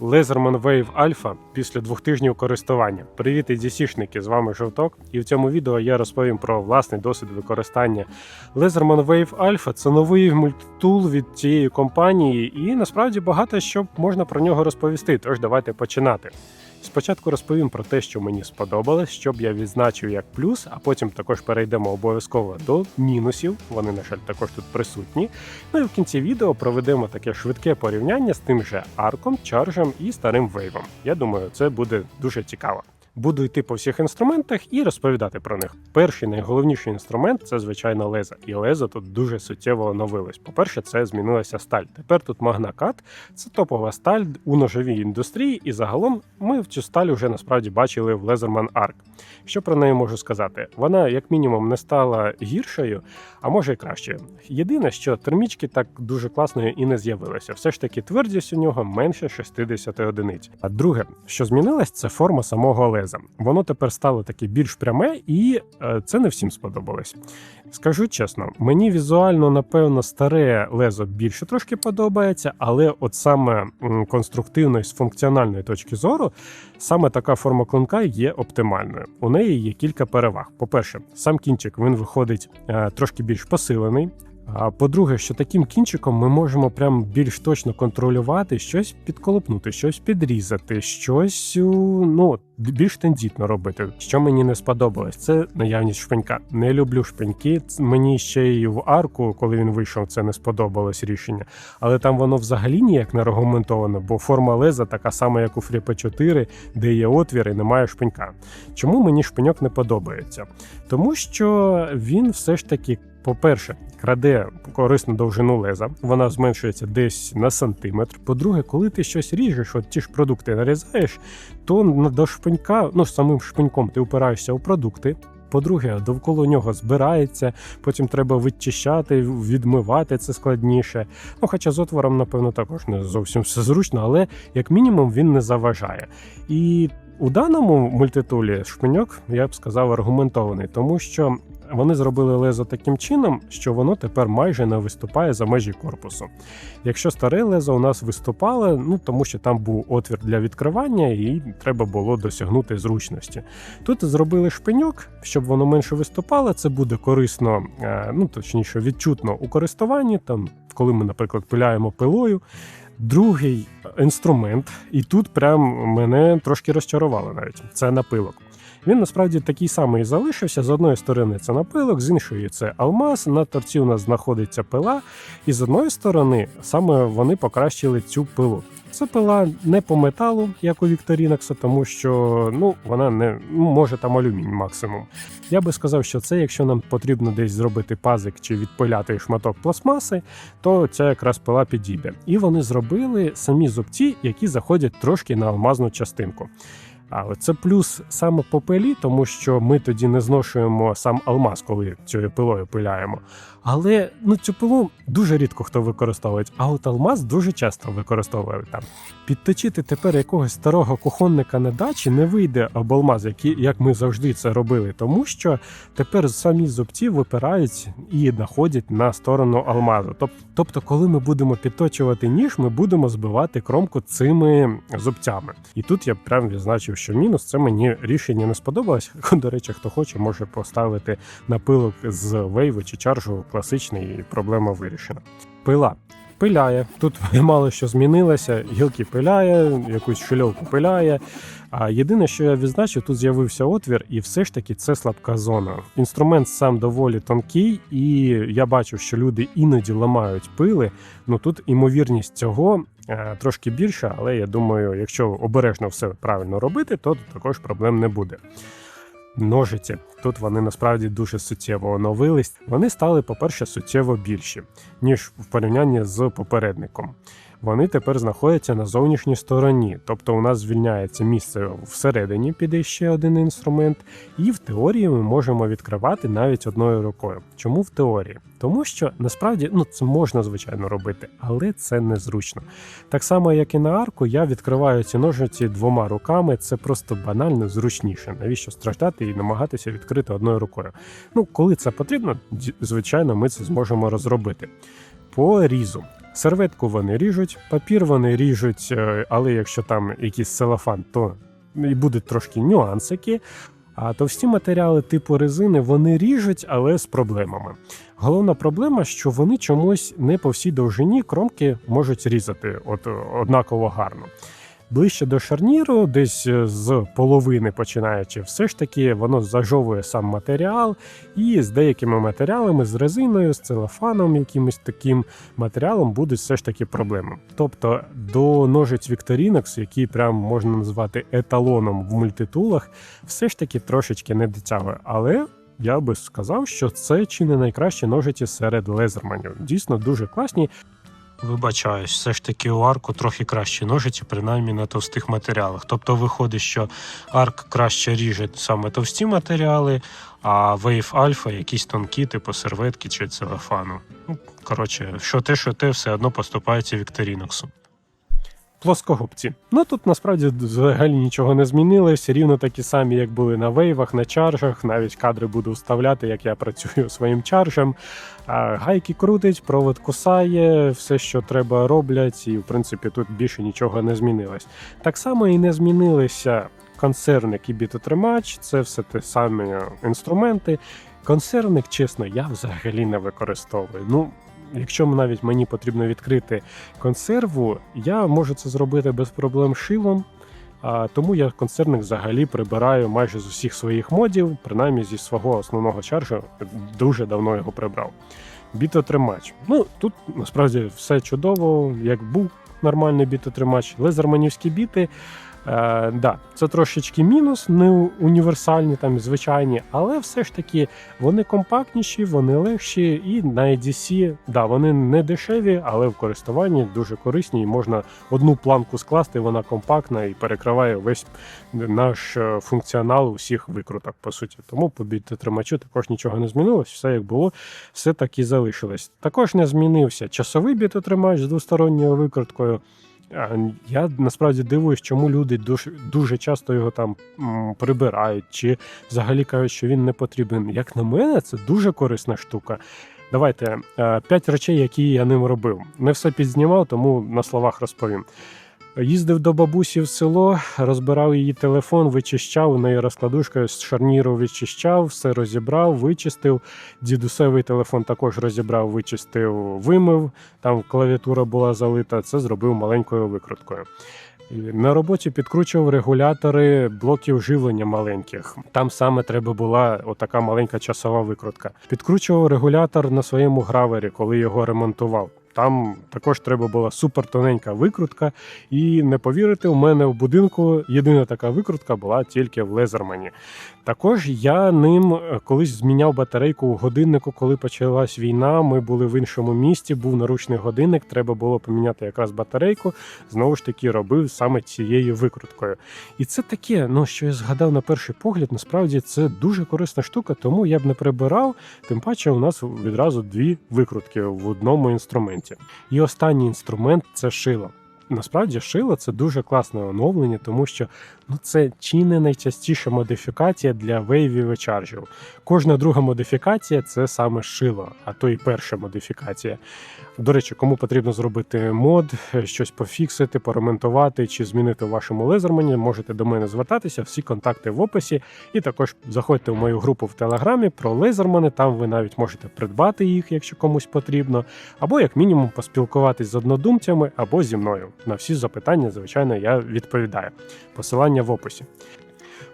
Laserman Wave Alpha після двох тижнів користування. Привіт, EDC-шники, з вами Жовток. І в цьому відео я розповім про власний досвід використання Laserman Wave Alpha. Це новий мультитул від цієї компанії, і насправді багато що можна про нього розповісти. Тож давайте починати. Спочатку розповім про те, що мені сподобалось, що б я відзначив як плюс, а потім також перейдемо обов'язково до мінусів. Вони, на жаль, також тут присутні. Ну і в кінці відео проведемо таке швидке порівняння з тим же арком, чаржем і старим вейвом. Я думаю, це буде дуже цікаво. Буду йти по всіх інструментах і розповідати про них. Перший найголовніший інструмент це звичайно лезо, і лезо тут дуже суттєво оновилось. По-перше, це змінилася сталь. Тепер тут магнакат, це топова сталь у ножовій індустрії, і загалом ми в цю сталь вже насправді бачили в Leatherman Arc. Що про неї можу сказати? Вона, як мінімум, не стала гіршою, а може й кращою. Єдине, що термічки так дуже класною і не з'явилися. Все ж таки, твердість у нього менше 60 одиниць. А друге, що змінилось, це форма самого леза. Воно тепер стало таке більш пряме, і е, це не всім сподобалось. Скажу чесно, мені візуально, напевно, старе лезо більше трошки подобається, але от саме конструктивно з функціональної точки зору, саме така форма клинка є оптимальною. У неї є кілька переваг. По-перше, сам кінчик він виходить е, трошки більш посилений. А по-друге, що таким кінчиком ми можемо прям більш точно контролювати, щось підколопнути, щось підрізати, щось ну більш тендітно робити. Що мені не сподобалось, це наявність шпинька. Не люблю шпиньки. Мені ще й в арку, коли він вийшов, це не сподобалось рішення. Але там воно взагалі ніяк не аргументовано, бо форма леза така сама, як у Фріпа 4, де є отвір і немає шпинька. Чому мені шпиньок не подобається? Тому що він все ж таки. По-перше, краде корисну довжину леза, вона зменшується десь на сантиметр. По-друге, коли ти щось ріжеш, от ті ж продукти нарізаєш, то до шпинька, ну самим шпиньком ти упираєшся у продукти. По-друге, довкола нього збирається, потім треба вичищати, відмивати це складніше. Ну, хоча з отвором, напевно, також не зовсім все зручно, але як мінімум він не заважає. І у даному мультитулі шпиньок, я б сказав, аргументований, тому що вони зробили лезо таким чином, що воно тепер майже не виступає за межі корпусу. Якщо старе лезо у нас виступало, ну тому що там був отвір для відкривання, і треба було досягнути зручності. Тут зробили шпиньок, щоб воно менше виступало. Це буде корисно, е, ну точніше, відчутно у користуванні, там, коли ми, наприклад, пиляємо пилою. Другий інструмент, і тут прям мене трошки розчарувало навіть це напилок. Він насправді такий самий залишився. З одної сторони це напилок, з іншої це алмаз. На торці у нас знаходиться пила, і з одної сторони саме вони покращили цю пилу. Це пила не по металу, як у Вікторінакса, тому що ну вона не може там алюмінь максимум. Я би сказав, що це, якщо нам потрібно десь зробити пазик чи відпиляти шматок пластмаси, то ця якраз пила підійде. І вони зробили самі зубці, які заходять трошки на алмазну частинку. А це плюс саме по пилі, тому що ми тоді не зношуємо сам алмаз, коли цією пилою пиляємо. Але ну цю пилу дуже рідко хто використовує, а от алмаз дуже часто використовує там. Підточити тепер якогось старого кухонника на дачі не вийде об алмаз, які, як ми завжди це робили, тому що тепер самі зубці випирають і находять на сторону алмазу. Тобто, коли ми будемо підточувати ніж, ми будемо збивати кромку цими зубцями. І тут я прям відзначив, що мінус це мені рішення не сподобалось. До речі, хто хоче, може поставити напилок з вейву чи чаржу класичний, і проблема вирішена. Пила. Пиляє. Тут мало що змінилося. Гілки пиляє, якусь шильовку пиляє. А єдине, що я відзначив, тут з'явився отвір, і все ж таки це слабка зона. Інструмент сам доволі тонкий, і я бачив, що люди іноді ламають пили. Ну тут імовірність цього трошки більша, але я думаю, якщо обережно все правильно робити, то також проблем не буде. Ножиці тут вони насправді дуже суттєво оновились. Вони стали, по-перше, суттєво більші, ніж в порівнянні з попередником. Вони тепер знаходяться на зовнішній стороні, тобто у нас звільняється місце всередині, піде ще один інструмент, і в теорії ми можемо відкривати навіть одною рукою. Чому в теорії? Тому що насправді ну це можна звичайно робити, але це незручно. Так само, як і на арку, я відкриваю ці ножиці двома руками. Це просто банально зручніше. Навіщо страждати і намагатися відкрити одною рукою? Ну, коли це потрібно, звичайно, ми це зможемо розробити. По різу. Серветку вони ріжуть, папір вони ріжуть, е, але якщо там якийсь целофан, то і будуть трошки нюансики. А товсті матеріали типу резини вони ріжуть, але з проблемами. Головна проблема, що вони чомусь не по всій довжині кромки можуть різати от однаково гарно. Ближче до шарніру, десь е, з половини починаючи, все ж таки воно зажовує сам матеріал, і з деякими матеріалами, з резиною, з целофаном, якимось таким матеріалом будуть все ж таки проблеми. Тобто до ножиць Victorinox, які прям можна назвати еталоном в мультитулах, все ж таки трошечки не дотягує. Але я би сказав, що це чи не найкращі ножиці серед лезерманів. Дійсно дуже класні. Вибачаюсь, все ж таки у арку трохи кращі ножиці, принаймні на товстих матеріалах. Тобто виходить, що арк краще ріже саме товсті матеріали, а Wave Alpha якісь тонкі, типу серветки чи целефану. Ну, коротше, що те, що те, все одно поступається Вікторіноксу. Плоскогубці. Ну тут насправді взагалі нічого не змінилось, рівно такі самі, як були на вейвах, на чаржах. Навіть кадри буду вставляти, як я працюю своїм чаржем. А, Гайки крутить, провод кусає, все, що треба, роблять, і в принципі тут більше нічого не змінилось. Так само і не змінилися консервник і бітотримач, це все те самі інструменти. Консервник, чесно, я взагалі не використовую. Ну, якщо навіть мені потрібно відкрити консерву, я можу це зробити без проблем шилом. А, тому я консервник взагалі прибираю майже з усіх своїх модів, принаймні зі свого основного чаржа дуже давно його прибрав. Бітотримач. Ну тут насправді все чудово, як був нормальний бітотримач. Лезерманівські біти. Е, да, це трошечки мінус, не універсальні, там звичайні, але все ж таки вони компактніші, вони легші, і на EDC, да, вони не дешеві, але в користуванні дуже корисні. І можна одну планку скласти, вона компактна і перекриває весь наш е, функціонал усіх викруток, по суті. Тому по бітотримачу також нічого не змінилось, все як було, все так і залишилось. Також не змінився часовий бітотримач з двосторонньою викруткою. Я насправді дивуюсь, чому люди дуже, дуже часто його там прибирають, чи взагалі кажуть, що він не потрібен. Як на мене, це дуже корисна штука. Давайте е, п'ять речей, які я ним робив. Не все підзнімав, тому на словах розповім. Їздив до бабусі в село, розбирав її телефон, вичищав, у неї розкладушкою з шарніру вичищав, все розібрав, вичистив. Дідусевий телефон також розібрав, вичистив, вимив. Там клавіатура була залита. Це зробив маленькою викруткою. На роботі підкручував регулятори блоків живлення маленьких. Там саме треба була отака маленька часова викрутка. Підкручував регулятор на своєму гравері, коли його ремонтував. Там також треба була супертоненька викрутка. І не повірите, у мене в будинку єдина така викрутка була тільки в Лезермані. Також я ним е, колись зміняв батарейку в годиннику, коли почалась війна. Ми були в іншому місті, був наручний годинник, треба було поміняти якраз батарейку. Знову ж таки, робив саме цією викруткою. І це таке, ну що я згадав на перший погляд, насправді це дуже корисна штука, тому я б не прибирав. Тим паче, у нас відразу дві викрутки в одному інструменті. І останній інструмент це шило. Насправді шило це дуже класне оновлення, тому що ну це чи не найчастіша модифікація для вейвів і чаржів. Кожна друга модифікація це саме шило, а то і перша модифікація. До речі, кому потрібно зробити мод, щось пофіксити, поремонтувати чи змінити в вашому лезермані, можете до мене звертатися, всі контакти в описі. І також заходьте в мою групу в Телеграмі про лезермани. Там ви навіть можете придбати їх, якщо комусь потрібно, або як мінімум поспілкуватись з однодумцями або зі мною. На всі запитання, звичайно, я відповідаю. Посилання в описі.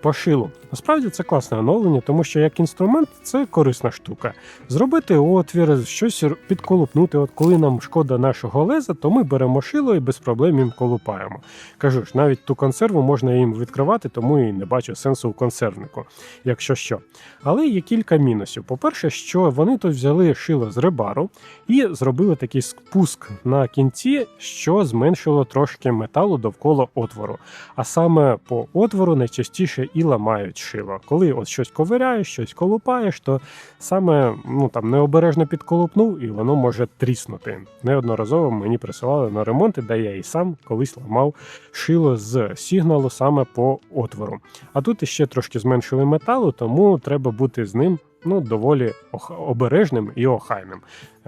По шилу. Насправді це класне оновлення, тому що як інструмент це корисна штука. Зробити отвір, щось підколупнути. От коли нам шкода нашого леза, то ми беремо шило і без проблем їм колупаємо. Кажу ж, навіть ту консерву можна їм відкривати, тому і не бачу сенсу в консервнику, якщо що. Але є кілька мінусів. По-перше, що вони тут взяли шило з рибару і зробили такий спуск на кінці, що зменшило трошки металу довкола отвору. А саме по отвору найчастіше і ламають шило. Коли от щось ковиряєш, щось колупаєш, то саме ну там необережно підколупнув і воно може тріснути. Неодноразово мені присилали на ремонти, де я і сам колись ламав шило з сигналу саме по отвору. А тут іще трошки зменшили металу, тому треба бути з ним ну, доволі обережним і охайним.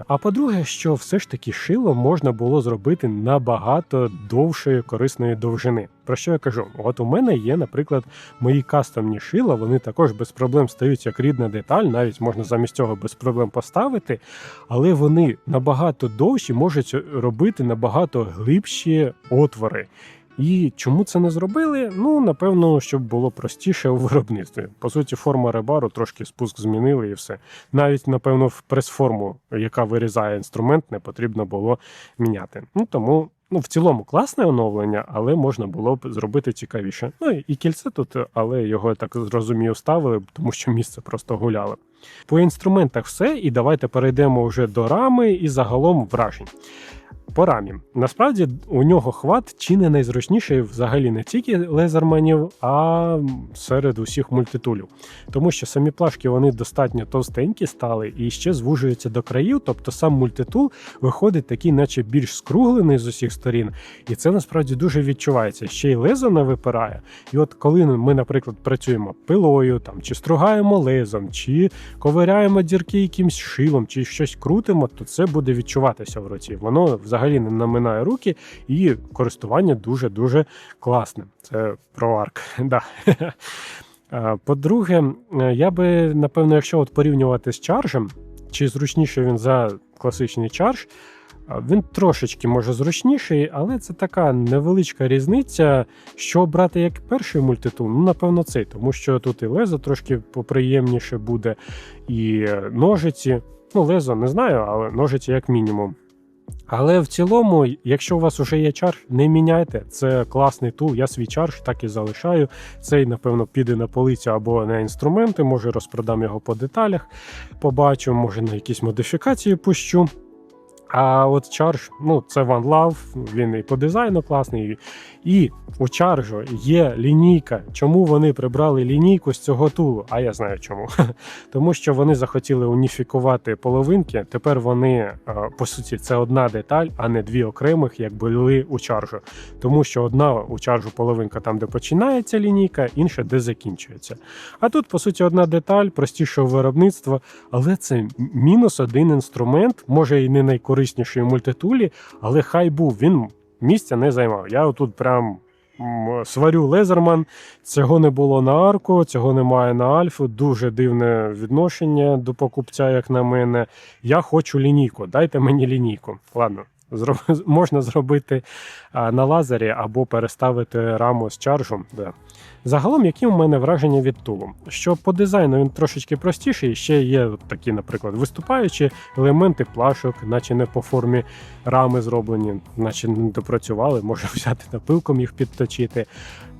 А по-друге, що все ж таки шило можна було зробити набагато довшої корисної довжини. Про що я кажу? От у мене є, наприклад, мої кастомні шила, вони також без проблем стають як рідна деталь, навіть можна замість цього без проблем поставити, але вони набагато довші можуть робити набагато глибші отвори. І чому це не зробили? Ну, напевно, щоб було простіше у виробництві. По суті, форма ребару трошки спуск змінили і все. Навіть, напевно, в прес-форму, яка вирізає інструмент, не потрібно було міняти. Ну тому. Ну, в цілому класне оновлення, але можна було б зробити цікавіше. Ну і кільце тут, але його я так зрозумію, ставили, тому що місце просто гуляло. По інструментах все, і давайте перейдемо вже до рами і загалом вражень. По рамі. Насправді у нього хват чи не найзручніший взагалі не тільки лезерманів, а серед усіх мультитулів. Тому що самі плашки вони достатньо товстенькі стали і ще звужуються до країв, тобто сам мультитул виходить такий, наче більш скруглений з усіх сторін. І це насправді дуже відчувається. Ще й лезо не випирає. І от коли ми, наприклад, працюємо пилою там, чи стругаємо лезом, чи ковиряємо дірки якимсь шилом, чи щось крутимо, то це буде відчуватися в руці. Воно взагалі не наминає руки, і користування дуже-дуже класне. Це про арк. Да. Е, По-друге, е, я би, напевно, якщо от порівнювати з чаржем, чи зручніше він за класичний чарж, він трошечки може зручніший, але це така невеличка різниця. Що брати як перший мультитул? Ну, напевно, цей, тому що тут і лезо трошки поприємніше буде, і ножиці. Ну, лезо не знаю, але ножиці як мінімум. Але в цілому, якщо у вас вже є чарж, не міняйте. Це класний тул. Я свій чарж так і залишаю. Цей, напевно, піде на полицю або на інструменти. Може розпродам його по деталях, побачу, може на якісь модифікації пущу. А от Charge, ну це One Love, він і по дизайну класний. І у Charge є лінійка. Чому вони прибрали лінійку з цього тулу? А я знаю чому. Тому що вони захотіли уніфікувати половинки. Тепер вони, е, по суті, це одна деталь, а не дві окремих, як були у Charge. Тому що одна у Charge половинка там, де починається лінійка, інша де закінчується. А тут, по суті, одна деталь, простішого виробництва, але це мінус один інструмент, може і не найкорисніший у мультитулі, але хай був він місця не займав. Я отут прям сварю лезерман. Цього не було на арку, цього немає на альфу. Дуже дивне відношення до покупця, як на мене. Я хочу лінійку. Дайте мені лінійку. Ладно. Можна зробити на лазері або переставити раму з чаржем. Да. Загалом, які у мене враження від тулу? Що по дизайну він трошечки простіший, ще є такі, наприклад, виступаючі елементи плашок, наче не по формі рами зроблені, наче не допрацювали, може взяти напилком їх підточити.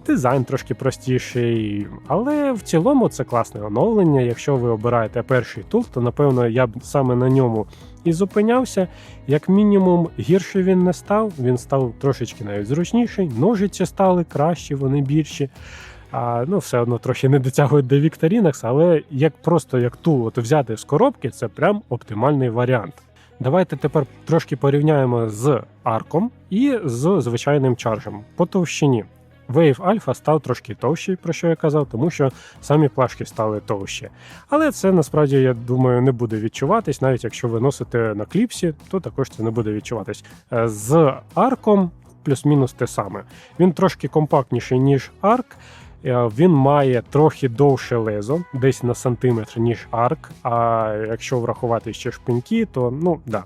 Дизайн трошки простіший, але в цілому це класне оновлення. Якщо ви обираєте перший тул, то напевно я б саме на ньому і зупинявся. Як мінімум, гірше він не став, він став трошечки навіть зручніший. Ножиці стали кращі, вони більші. А, ну, все одно трохи не дотягують до Victorinox, але як просто як тул от взяти з коробки, це прям оптимальний варіант. Давайте тепер трошки порівняємо з арком і з звичайним чаржем по товщині. Wave Alpha став трошки товщий, про що я казав, тому що самі плашки стали товщі. Але це насправді, я думаю, не буде відчуватись, навіть якщо ви носите на кліпсі, то також це не буде відчуватись. Е, З арком плюс-мінус те саме. Він трошки компактніший, ніж арк. Е, Він має трохи довше лезо, десь на сантиметр, ніж арк. А якщо врахувати ще шпиньки, то ну да.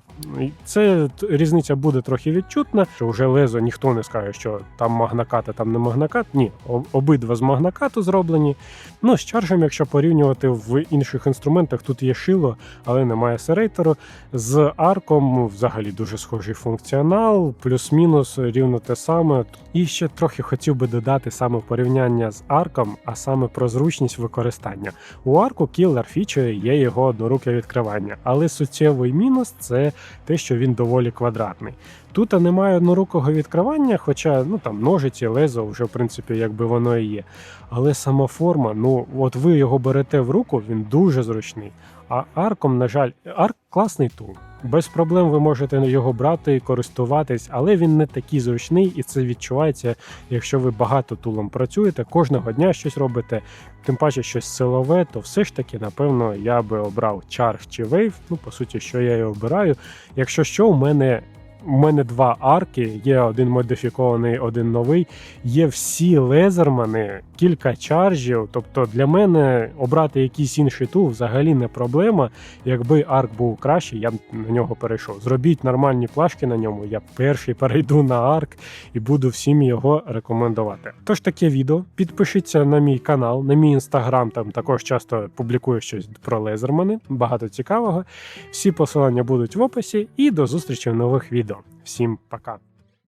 Це різниця буде трохи відчутна. Що вже лезо ніхто не скаже, що там магнакат, а там не магнакат. Ні, обидва з магнакату зроблені. Ну, з чаржем, якщо порівнювати в інших інструментах, тут є шило, але немає серейтору. З арком взагалі дуже схожий функціонал, плюс-мінус рівно те саме. І ще трохи хотів би додати саме порівняння з арком, а саме про зручність використання. У арку кілер фічою є його одноруке відкривання, але суттєвий мінус це те, що він доволі квадратний. Тут немає однорукого відкривання, хоча ну там ножиці, лезо вже в принципі якби воно і є. Але сама форма, ну от ви його берете в руку, він дуже зручний. А арком, на жаль, арк класний тул. Без проблем ви можете його брати і користуватись, але він не такий зручний, і це відчувається, якщо ви багато тулом працюєте, кожного дня щось робите, тим паче щось силове, то все ж таки, напевно, я би обрав Charge чи Wave. Ну, по суті, що я і обираю. Якщо що, у мене. У мене два арки, є один модифікований, один новий. Є всі лезермани, кілька чаржів. Тобто для мене обрати якийсь інший тул взагалі не проблема. Якби арк був кращий, я б на нього перейшов. Зробіть нормальні плашки на ньому. Я перший перейду на арк і буду всім його рекомендувати. Тож таке відео. Підпишіться на мій канал, на мій інстаграм. Там також часто публікую щось про лезермани. Багато цікавого. Всі посилання будуть в описі. І до зустрічі в нових відео. Всім пока.